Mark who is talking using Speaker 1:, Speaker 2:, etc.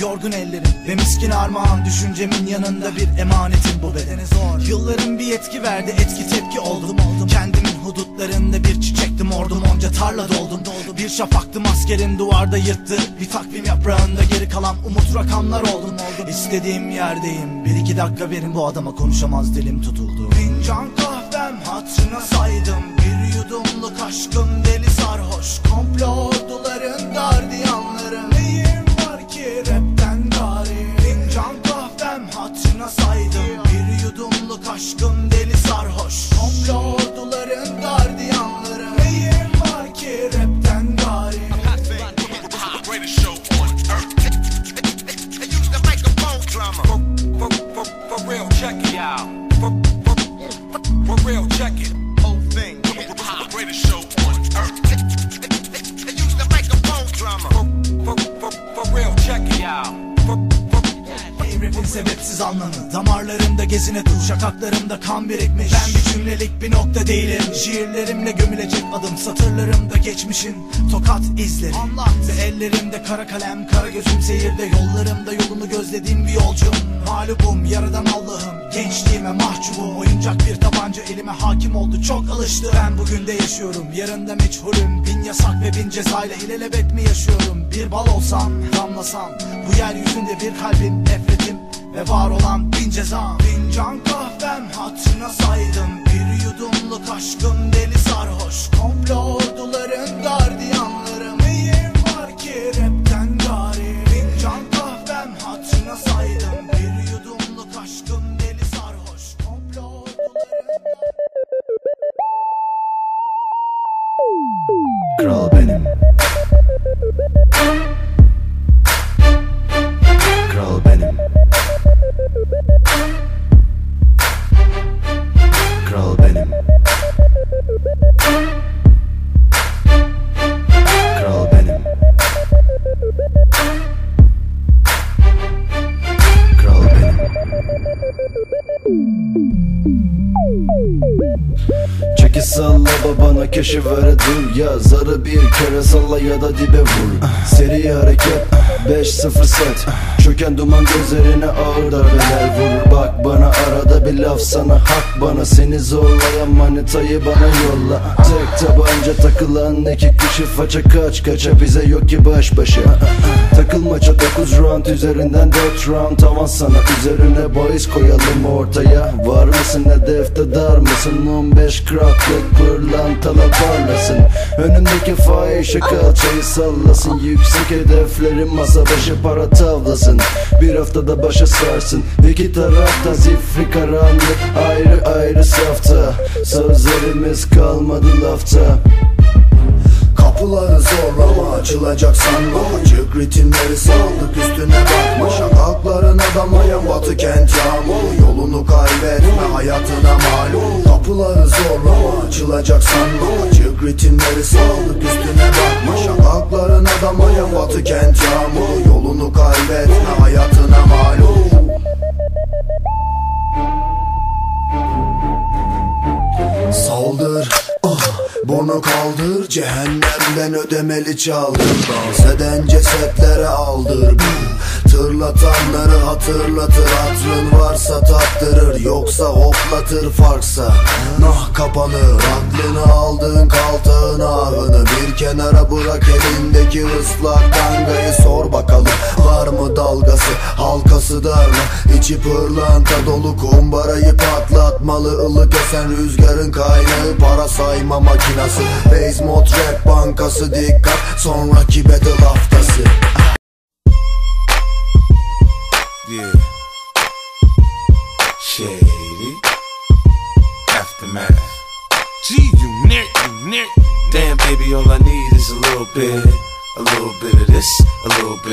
Speaker 1: yorgun ellerim Ve miskin armağan düşüncemin yanında bir emanetim bu bedene zor. Yılların bir yetki verdi etki tepki oldum. Oldum Kendimin hudutlarında bir çiçektim ordum onca tarla doldum. Doldum. Bir şafaktım askerin duvarda yırttı. Bir takvim yaprağında geri kalan umut rakamlar oldum. Oldum. İstediğim yerdeyim. Bir iki dakika verin bu adama konuşamaz dilim tutuldu. Fincan kahvem hatırına saydım. Bir yudumluk aşkım deli sarhoş. Komplo
Speaker 2: greatest show on earth. They use the microphone drama. For, for, for, for real, check it out. For, for, for, real, check it. Whole thing. The Greatest show on earth. They use the microphone drama. For, for, for, for real, check it out.
Speaker 1: Rapin sebepsiz anlamı. Damarlarımda gezine dur Şakaklarımda kan birikmiş. Ben bir cümlelik bir nokta değilim. Şiirlerimle gömülecek adım Satırlarımda geçmişin tokat izleri. Anlat. Ve ellerimde kara kalem Kara gözüm seyirde. Yollarımda yolunu gözlediğim bir yolcum. Mağlubum yaradan Allah'ım. Gençliğime mahcubum. Oyuncak bir tabanca elime hakim oldu. Çok alıştı Ben bugün de yaşıyorum. Yarın da meçhulüm. Bin yasak ve bin cezayla ilelebet mi yaşıyorum? Bir bal olsam damlasam Bu yeryüzünde bir kalbim nefretim ve var olan bin ceza Fincan kahvem. Hatırına saydım Bir yudumluk aşkım deli sarhoş. Komplo orduların gardiyanları Neyim var ki rapten gari. Fincan kahvem hatırına saydım Bir yudumluk aşkım deli sarhoş. Komplo orduların
Speaker 3: Kral benim Çeki salla babana keşif ver dur ya Zarı bir kere salla ya da dibe vur. Seri hareket 5-0 set. Çöken duman gözlerine ağır darbeler vurur Bak bana arada bir laf sana hak. Bana Seni zorlayan manitayı bana yolla. Tek tabanca takılan iki kişi faça kaç kaça. Bize yok ki baş başa. Takılmaça 9 round üzerinden 4 round Tavan sana. Üzerine bahis koyalım ortaya. Var mısın hedefte dar mısın? 15 kraklık pırlantala parlasın. Önündeki fahişe kalçayı sallasın. Yüksek hedeflerin masa başı para tavlasın. Bir haftada başa sarsın. İki tarafta zifri karanlık. Ayrı ayrı safta. Sözlerimiz kalmadı lafta
Speaker 4: Kapıları zorlama açılacak sanma. Çık ritimleri saldık üstüne bakma. Şakakların adamayan batı kent yağmuru Yolunu kaybetme hayatına malum. Kapıları zorlama açılacak sanma. Çık ritimleri saldık üstüne bakma. Şakakların adamayan batı kent yağmuru Yolunu kaybetme hayatına malum. Saldır Bunu kaldır Cehennemden ödemeli çaldır. Dans cesetlere aldır. Tırlatanları hatırlatır Hatrın varsa tattırır. Yoksa hoplatır farksa Nah kapanır Aklını kenara bırak elindeki ıslak tangayı Sor bakalım var mı dalgası Halkası dar mı İçi pırlanta dolu kumbarayı patlatmalı ılık esen rüzgarın kaynağı Para sayma makinası Base mod rap bankası dikkat Sonraki battle haftası
Speaker 2: Yeah. Shady. Aftermath. Near, you near. Damn, baby, all I need is a little bit, a little bit of this, a little bit.